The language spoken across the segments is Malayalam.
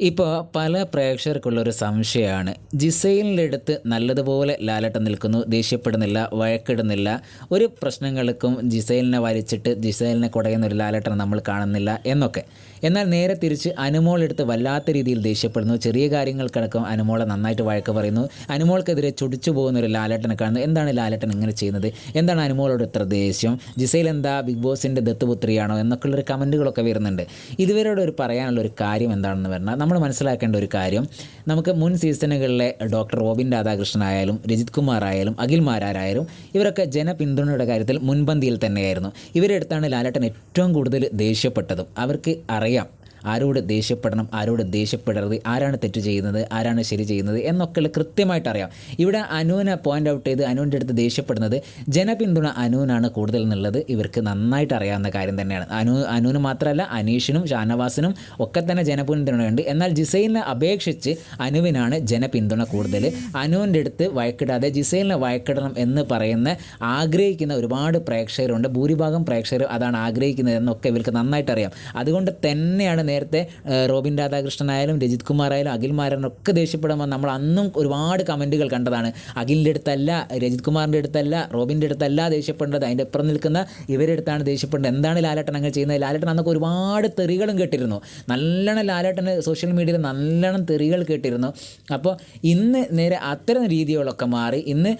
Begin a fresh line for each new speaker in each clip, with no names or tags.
ഇപ്പോൾ പല പ്രേക്ഷകർക്കുള്ളൊരു സംശയമാണ് ജിസൈലിന്റെ അടുത്ത് നല്ലതുപോലെ ലാലട്ടം നിൽക്കുന്നു ദേഷ്യപ്പെടുന്നില്ല വഴക്കിടുന്നില്ല. ഒരു പ്രശ്നങ്ങൾക്കും ജിസൈലിനെ വലിച്ചിട്ട് ജിസൈലിനെ കുടയുന്ന ഒരു ലാലട്ടനെ നമ്മൾ കാണുന്നില്ല എന്നൊക്കെ. എന്നാൽ നേരെ തിരിച്ച് അനുമോളെടുത്ത് വല്ലാത്ത രീതിയിൽ ദേഷ്യപ്പെടുന്നു. ചെറിയ കാര്യങ്ങൾക്കടക്കം അനുമോളെ നന്നായിട്ട് വഴക്ക് പറയുന്നു. അനുമോൾക്കെതിരെ ചുടിച്ചു പോകുന്ന ഒരു ലാലട്ടനെ കാണുന്നു. എന്താണ് ലാലട്ടൻ ഇങ്ങനെ ചെയ്യുന്നത്? എന്താണ് അനുമോളോട് ഇത്ര ദേഷ്യം? ജിസൈൽ എന്താ ബിഗ് ബോസിന്റെ ദത്തുപുത്രിയാണോ? എന്നൊക്കെയുള്ളൊരു കമന്റുകളൊക്കെ വരുന്നുണ്ട്. ഇതുവരോട് ഒരു പറയാനുള്ള ഒരു കാര്യം എന്താണെന്ന് പറഞ്ഞാൽ നമ്മൾ മനസ്സിലാക്കേണ്ട ഒരു കാര്യം നമുക്ക് മുൻ സീസണുകളിലെ ഡോക്ടർ റോബിൻ രാധാകൃഷ്ണൻ ആയാലും രജിത് കുമാർ ആയാലും അഖിൽ മാരാരായാലും ഇവരൊക്കെ ജനപിന്തുണയുടെ കാര്യത്തിൽ മുൻപന്തിയിൽ തന്നെയായിരുന്നു. ഇവരെടുത്താണ് ലാലേട്ടൻ ഏറ്റവും കൂടുതൽ ദേഷ്യപ്പെട്ടതും. അവർക്ക് അറിയാം ആരോട് ദേഷ്യപ്പെടണം ആരോട് ദേഷ്യപ്പെടരുത് ആരാണ് തെറ്റ് ചെയ്യുന്നത് ആരാണ് ശരി ചെയ്യുന്നത് എന്നൊക്കെയുള്ള കൃത്യമായിട്ട് അറിയാം. ഇവിടെ അനുവിനെ പോയിന്റ് ഔട്ട് ചെയ്ത് അനുവിന്റെ അടുത്ത് ദേഷ്യപ്പെടുന്നത് ജനപിന്തുണ അനുവിനാണ് കൂടുതൽ എന്നുള്ളത് ഇവർക്ക് നന്നായിട്ട് അറിയാവുന്ന കാര്യം തന്നെയാണ്. അനു അനുവിന് മാത്രമല്ല അനീഷിനും ഷാനവാസിനും ഒക്കെ തന്നെ ജനപിന്തുണയുണ്ട്. എന്നാൽ ജിസൈലിനെ അപേക്ഷിച്ച് അനുവിനാണ് ജനപിന്തുണ കൂടുതൽ. അനുവിന്റെ അടുത്ത് വഴക്കിടാതെ ജിസൈലിനെ വഴക്കിടണം എന്ന് പറയുന്ന ആഗ്രഹിക്കുന്ന ഒരുപാട് പ്രേക്ഷകരുണ്ട്. ഭൂരിഭാഗം പ്രേക്ഷകർ അതാണ് ആഗ്രഹിക്കുന്നത് എന്നൊക്കെ ഇവർക്ക് നന്നായിട്ട് അറിയാം. അതുകൊണ്ട് തന്നെയാണ് നേരത്തെ റോബിൻ റോബിൻ രാധാകൃഷ്ണനായാലും രജിത് കുമാർ ആയാലും അഖിൽ മാരനൊക്കെ ദേഷ്യപ്പെടുമ്പോൾ നമ്മൾ അന്നും ഒരുപാട് കമന്റുകൾ കണ്ടതാണ്. അഖിലിന്റെ അടുത്തല്ല രജിത് കുമാറിന്റെ അടുത്തല്ല റോബിന്റെ അടുത്തല്ല ദേഷ്യപ്പെടേണ്ടത് അതിന്റെ അപ്പുറം നിൽക്കുന്ന ഇവരുടെ അടുത്താണ് ദേഷ്യപ്പെടേണ്ടത് എന്താണ് ലാലേട്ടൻ അങ്ങനെ ചെയ്യുന്നത്? ലാലേട്ടൻ അന്നൊക്കെ ഒരുപാട് തെറികളും കേട്ടിരുന്നു. നല്ലോണം ലാലേട്ടന് സോഷ്യൽ മീഡിയയിൽ നല്ലോണം തെറികൾ കേട്ടിരുന്നു. അപ്പോൾ ഇന്ന് നേരെ അത്തരം രീതികളൊക്കെ മാറി ഇന്ന്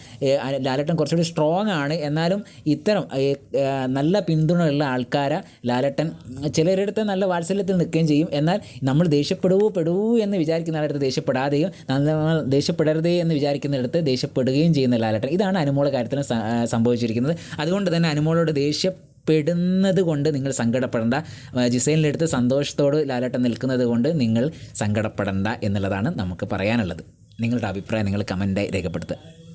ലാലേട്ടൻ കുറച്ചുകൂടി സ്ട്രോങ് ആണ്. എന്നാലും ഇത്തരം നല്ല പിന്തുണയുള്ള ആൾക്കാരെ ലാലേട്ടൻ. ചിലരുടെ അടുത്ത് നല്ല വാത്സല്യത്തിൽ നിൽക്കുകയും ചെയ്യും. എന്നാൽ നമ്മൾ ദേഷ്യപ്പെടുവോ പെടുവോ എന്ന് വിചാരിക്കുന്ന ആളടുത്ത് ദേഷ്യപ്പെടാതെയും നമ്മൾ ദേഷ്യപ്പെടരുതേ എന്ന് വിചാരിക്കുന്നിടത്ത് ദേഷ്യപ്പെടുകയും ചെയ്യുന്ന ലാലേട്ടൻ. ഇതാണ് അനുമോള കാര്യത്തിന് സംഭവിച്ചിരിക്കുന്നത്. അതുകൊണ്ട് തന്നെ അനുമോളോട് ദേഷ്യപ്പെടുന്നത് കൊണ്ട് നിങ്ങൾ സങ്കടപ്പെടേണ്ട. ജിസൈലിന്റെ അടുത്ത് സന്തോഷത്തോട് ലാലേട്ടൻ നിൽക്കുന്നത് കൊണ്ട് നിങ്ങൾ സങ്കടപ്പെടേണ്ട എന്നുള്ളതാണ് നമുക്ക് പറയാനുള്ളത്. നിങ്ങളുടെ അഭിപ്രായം നിങ്ങൾ കമന്റായി രേഖപ്പെടുത്തുക.